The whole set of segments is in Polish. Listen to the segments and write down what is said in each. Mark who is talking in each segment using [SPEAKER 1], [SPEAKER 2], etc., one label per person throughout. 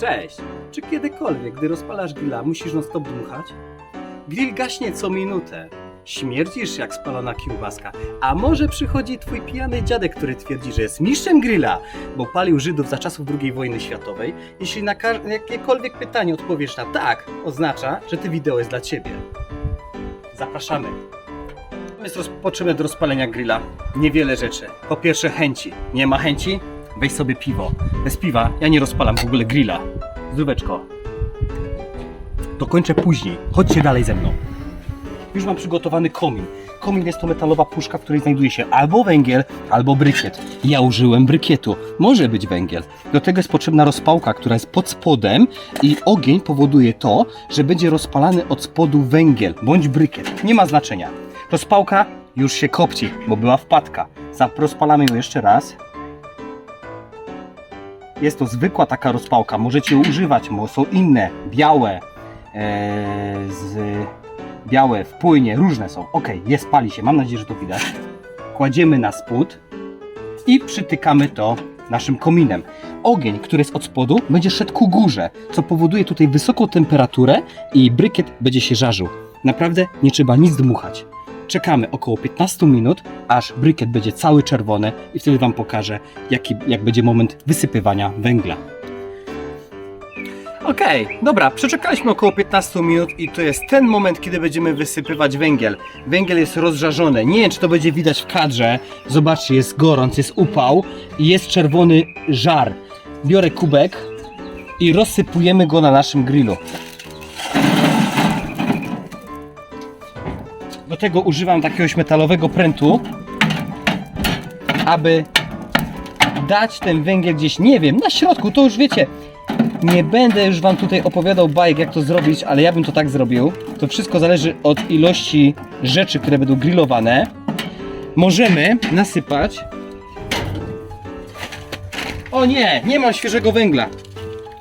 [SPEAKER 1] Cześć! Czy kiedykolwiek, gdy rozpalasz grilla, musisz non stop dmuchać? Grill gaśnie co minutę. Śmierdzisz jak spalona kiełbaska. A może przychodzi twój pijany dziadek, który twierdzi, że jest mistrzem grilla, bo palił Żydów za czasów II wojny światowej? Jeśli na jakiekolwiek pytanie odpowiesz na tak, oznacza, że to wideo jest dla ciebie. Zapraszamy. Jest rozpoczynamy do rozpalenia grilla. Niewiele rzeczy. Po pierwsze chęci. Nie ma chęci? Weź sobie piwo. Bez piwa ja nie rozpalam w ogóle grilla. Zdróweczko. To kończę później. Chodźcie dalej ze mną. Już mam przygotowany komin. Komin jest to metalowa puszka, w której znajduje się albo węgiel, albo brykiet. Ja użyłem brykietu. Może być węgiel. Do tego jest potrzebna rozpałka, która jest pod spodem i ogień powoduje to, że będzie rozpalany od spodu węgiel bądź brykiet. Nie ma znaczenia. Rozpałka już się kopci, bo była wpadka. Rozpalamy ją jeszcze raz. Jest to zwykła taka rozpałka, możecie używać, bo są inne, białe, e, z, białe w płynie, różne są. Ok, jest, pali się, mam nadzieję, że to widać. Kładziemy na spód i przytykamy to naszym kominem. Ogień, który jest od spodu, będzie szedł ku górze, co powoduje tutaj wysoką temperaturę i brykiet będzie się żarzył. Naprawdę nie trzeba nic dmuchać. Czekamy około 15 minut, aż brykiet będzie cały czerwony i wtedy Wam pokażę, jaki, jak będzie moment wysypywania węgla. Okej, dobra, przeczekaliśmy około 15 minut i to jest ten moment, kiedy będziemy wysypywać węgiel. Węgiel jest rozżarzony. Nie wiem, czy to będzie widać w kadrze. Zobaczcie, jest gorąc, jest upał i jest czerwony żar. Biorę kubek i rozsypujemy go na naszym grillu. Tego używam takiegoś metalowego prętu, aby dać ten węgiel gdzieś, nie wiem, na środku, to już wiecie. Nie będę już Wam tutaj opowiadał bajek, jak to zrobić, ale ja bym to tak zrobił. To wszystko zależy od ilości rzeczy, które będą grillowane. Możemy nasypać. O nie, nie mam świeżego węgla.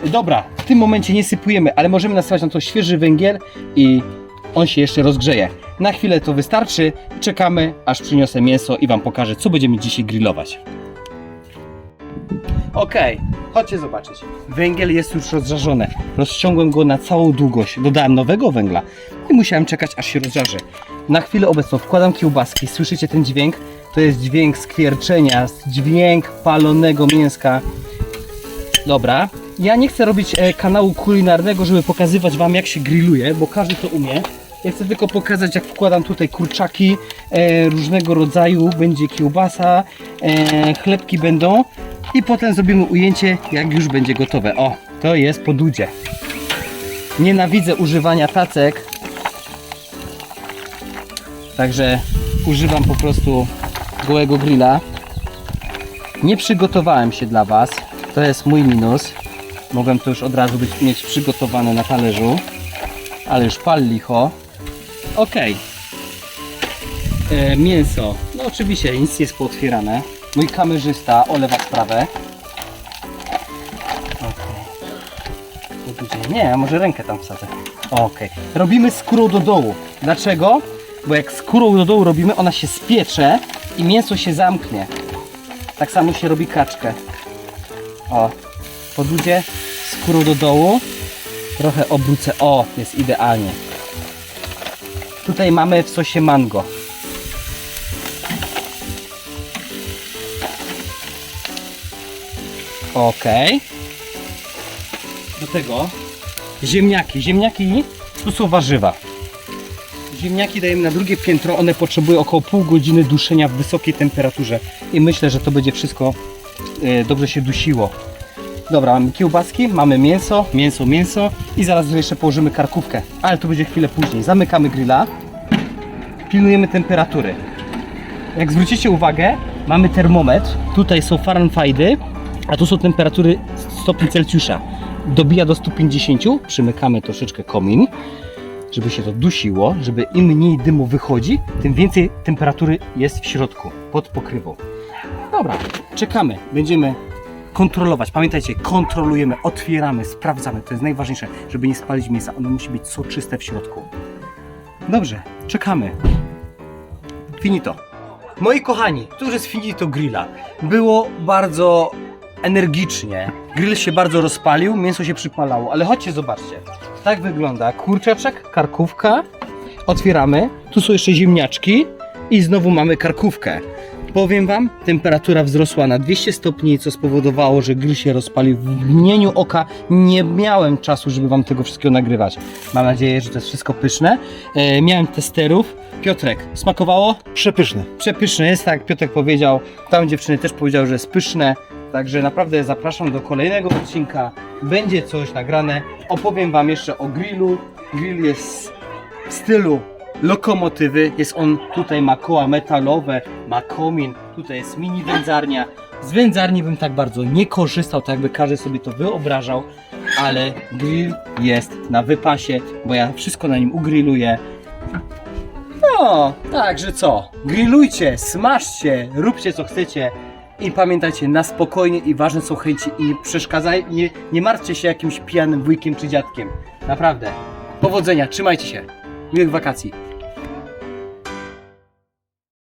[SPEAKER 1] Dobra, w tym momencie nie sypujemy, ale możemy nasypać na to świeży węgiel i on się jeszcze rozgrzeje. Na chwilę to wystarczy. Czekamy, aż przyniosę mięso i Wam pokażę, co będziemy dzisiaj grillować. Okej, chodźcie zobaczyć. Węgiel jest już rozżarzony. Rozciągłem go na całą długość. Dodałem nowego węgla i musiałem czekać, aż się rozżarzy. Na chwilę obecną wkładam kiełbaski. Słyszycie ten dźwięk? To jest dźwięk skwierczenia, dźwięk palonego mięska. Dobra. Ja nie chcę robić e, kanału kulinarnego, żeby pokazywać Wam, jak się grilluje, bo każdy to umie. Ja chcę tylko pokazać, jak wkładam tutaj kurczaki e, różnego rodzaju. Będzie kiełbasa, e, chlebki będą. I potem zrobimy ujęcie, jak już będzie gotowe. O, to jest podudzie. Nienawidzę używania tacek. Także używam po prostu gołego grilla. Nie przygotowałem się dla Was. To jest mój minus. Mogłem to już od razu być, mieć przygotowane na talerzu. Ale już pal licho. Ok. E, mięso. No oczywiście nic nie jest pootwierane. Mój kamerzysta olewa sprawę. Okay. Nie, może rękę tam wsadzę. Okej. Robimy skórą do dołu. Dlaczego? Bo jak skórą do dołu robimy, ona się spiecze i mięso się zamknie. Tak samo się robi kaczkę. O, podłudzie skórą do dołu. Trochę obrócę. O, jest idealnie. Tutaj mamy w sosie mango. Ok. Do tego ziemniaki. Ziemniaki to są warzywa. Ziemniaki dajemy na drugie piętro. One potrzebują około pół godziny duszenia w wysokiej temperaturze. I myślę, że to będzie wszystko e, dobrze się dusiło. Dobra, mamy kiełbaski, mamy mięso, mięso, mięso i zaraz tu jeszcze położymy karkówkę. Ale to będzie chwilę później. Zamykamy grilla. Pilnujemy temperatury. Jak zwrócicie uwagę, mamy termometr. Tutaj są Fahrenheity, a tu są temperatury stopni Celsjusza. Dobija do 150, przymykamy troszeczkę komin, żeby się to dusiło, żeby im mniej dymu wychodzi, tym więcej temperatury jest w środku, pod pokrywą. Dobra, czekamy. Będziemy kontrolować. Pamiętajcie, kontrolujemy, otwieramy, sprawdzamy. To jest najważniejsze, żeby nie spalić mięsa. Ono musi być soczyste w środku. Dobrze, czekamy. Finito. Moi kochani, to już jest finito grilla. Było bardzo energicznie. Grill się bardzo rozpalił, mięso się przypalało, ale chodźcie zobaczcie. Tak wygląda kurczaczek, karkówka. Otwieramy. Tu są jeszcze ziemniaczki i znowu mamy karkówkę. Powiem wam, temperatura wzrosła na 200 stopni, co spowodowało, że grill się rozpalił w mgnieniu oka. Nie miałem czasu, żeby wam tego wszystkiego nagrywać. Mam nadzieję, że to jest wszystko pyszne. E, miałem testerów. Piotrek, smakowało?
[SPEAKER 2] Przepyszny.
[SPEAKER 1] Przepyszne jest, tak jak Piotrek powiedział. Tam dziewczyny też powiedziały, że jest pyszne. Także naprawdę zapraszam do kolejnego odcinka. Będzie coś nagrane. Opowiem Wam jeszcze o grillu. Grill jest w stylu lokomotywy. Jest on, tutaj ma koła metalowe, ma komin, tutaj jest mini wędzarnia. Z wędzarni bym tak bardzo nie korzystał, tak jakby każdy sobie to wyobrażał, ale grill jest na wypasie, bo ja wszystko na nim ugrilluję. No, także co? Grillujcie, smażcie, róbcie co chcecie i pamiętajcie, na spokojnie i ważne są chęci i nie przeszkadzaj, nie, nie martwcie się jakimś pijanym wujkiem czy dziadkiem. Naprawdę. Powodzenia, trzymajcie się. Miłych wakacji.